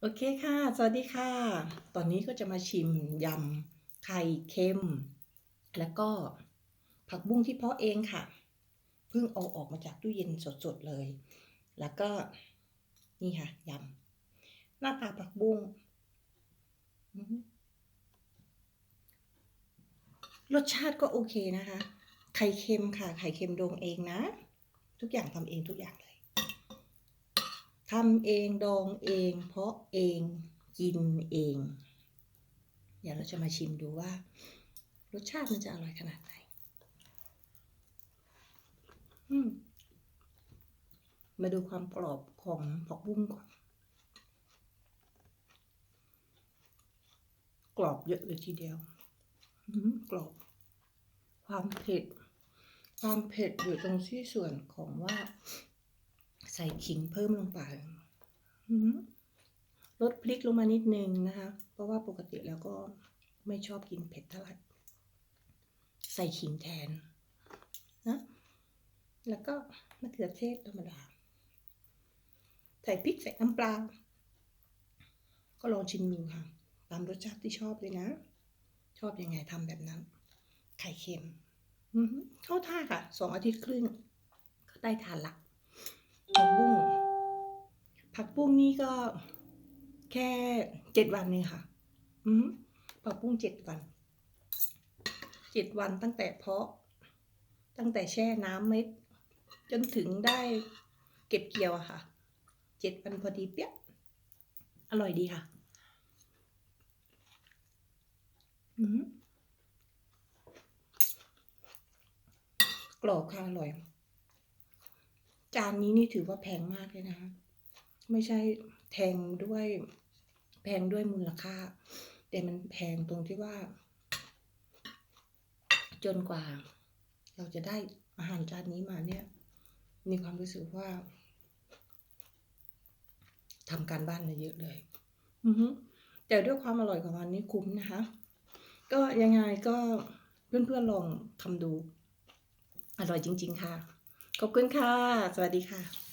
โอเคค่ะ สวัสดีค่ะ ตอนนี้ก็จะมาชิมยำไข่เค็ม แล้วก็ผักบุ้งที่เพาะเองค่ะ เพิ่งเอาออกมาจากตู้เย็นสดๆเลย แล้วก็นี่ค่ะยำหน้าตาผักบุ้งรสชาติก็โอเคนะคะ ไข่เค็มค่ะ ไข่เค็มดองเองนะ ทุกอย่างทำเองทุกอย่างเลย ทำเองดองเอง เพาะเองกินเอง เดี๋ยวเราจะมาชิมดูว่า รสชาติมันจะอร่อยขนาดไหนมมาดูความกรอบของผักบุ้งก่อน กรอบเยอะเลยทีเดียวกรอบ ความเผ็ด ความเผ็ดอยู่ตรงที่ส่วนของว่า ใส่ขิงเพิ่มลงไปลดพริกลงมานิดนึงนะคะ เพราะว่าปกติแล้วก็ไม่ชอบกินเผ็ดเท่าไหร่ใส่ขิงแทนนะแล้วก็มะเขือเทศธรรมดา ใส่พริกใส่น้ำปลา ก็ลองชิมดูค่ะ ตามรสชาติที่ชอบเลยนะ ชอบยังไงทำแบบนั้น ไข่เค็มเข้าท่าค่ะ สองอาทิตย์ครึ่งก็ได้ทานละ ผักบุ้ง ผักบุ้งนี่ก็แค่เจ็ดวันเองค่ะ อืมผักบุ้งเจ็ดวันเจ็ดวันตั้งแต่เพาะ ตั้งแต่แช่น้ำเม็ด จนถึงได้เก็บเกี่ยวอะค่ะเจ็ดวันพอดีเปี้ยอร่อยดีค่ะ อืมกรอบค่ะอร่อย จานนี้นี่ถือว่าแพงมากเลยนะคะ ไม่ใช่แพงด้วย แพงด้วยมูลค่า แต่มันแพงตรงที่ว่า จนกว่า เราจะได้อาหารจานนี้มาเนี่ย มีความรู้สึกว่าทำการบ้านมาเยอะเลย อือแต่ด้วยความอร่อยของมันนี่คุ้มนะคะ ก็ยังไงก็เพื่อนๆลองทำดู อร่อยจริง ๆ ค่ะ ขอบคุณค่ะ สวัสดีค่ะ